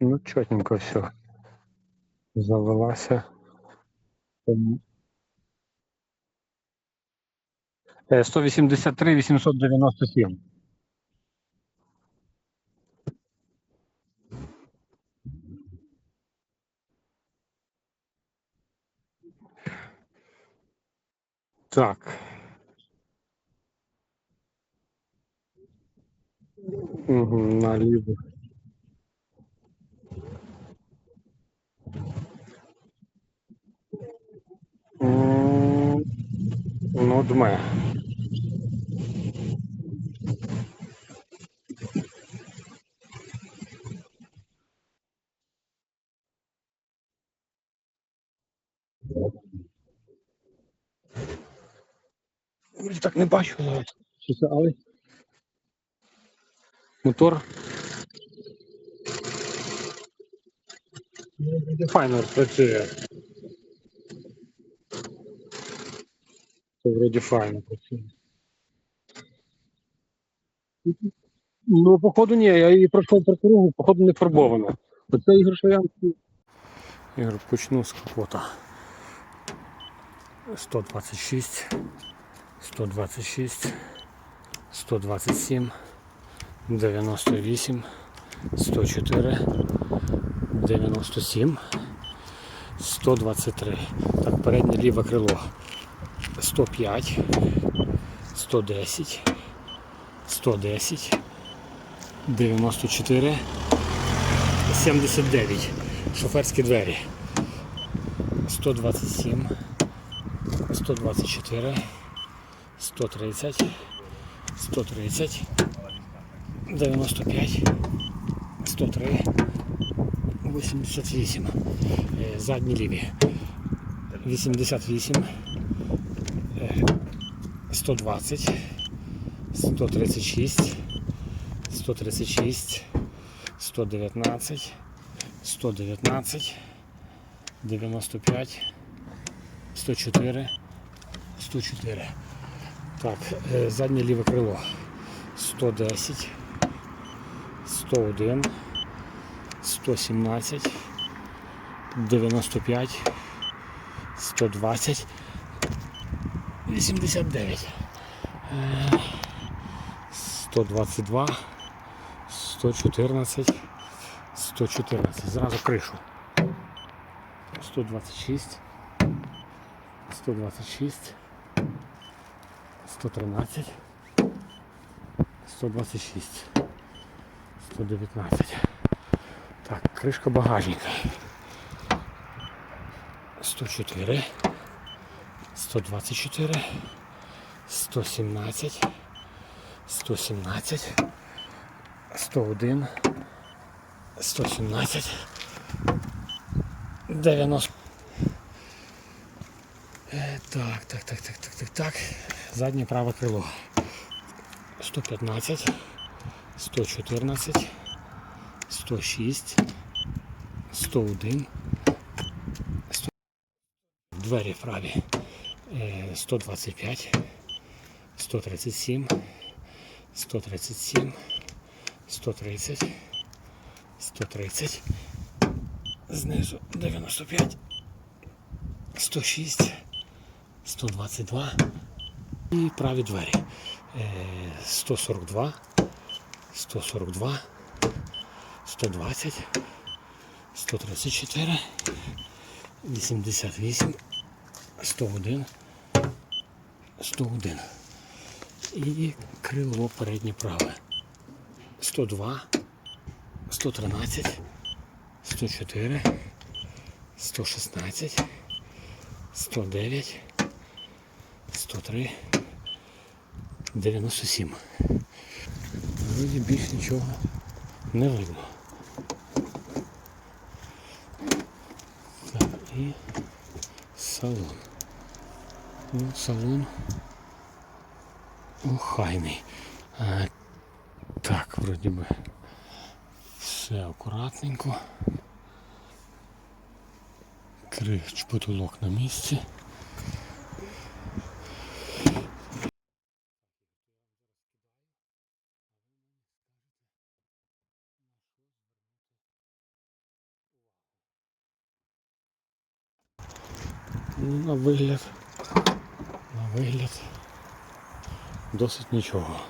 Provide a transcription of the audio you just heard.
Ну, чотненько все. Завелася. Ем. Е, 183 897. Так. Угу, наліво. Ну. Я Так не бачу навіть. Чи це але? Мотор. Ну, Файно працює. Це вроді файно працює. Ну, походу, ні, я її пройшов по кругу, походу не фарбовано. Оце ігор, що я. Ігор, почну з капота. 126, 126, 127, 98, 104, 97, 123. Так, переднє ліве крило. 105, 110, 110, 94, 79. Шоферські двері. 127, 124, 130, 130, 95, 103, 88. Е, Задні ліві. 88, е, 120, 136, 136, 119, 119, 95, 104, 104. Так, е, заднє ліве крило. 110, 101, 117, 95, 120, 89. Е, 122, 114, 114. Зразу кришу. 126, 126, 113, 126, 119. Так, кришка багажника. 104, 124, 117, 117, 101, 117, 90. Е, Так, так, так, так, так, так, так. Заднє праве крило. 115, 114, 106, 101, 100. Двері праві. Е, 125, 137, 137, 130, 130, знизу 95, 106, 122 і праві двері. Е, 142, 142, 120, 134, 88, 101, 101. І крило переднє праве. 102, 113, 104, 116, 109, 103, 97. Вроді більш нічого не видно. Так, і салон. Ну, Салон охайний. А, Так, вроді би все акуратненько. Крич потолок на місці. На вигляд. Вигляд. Досить нічого.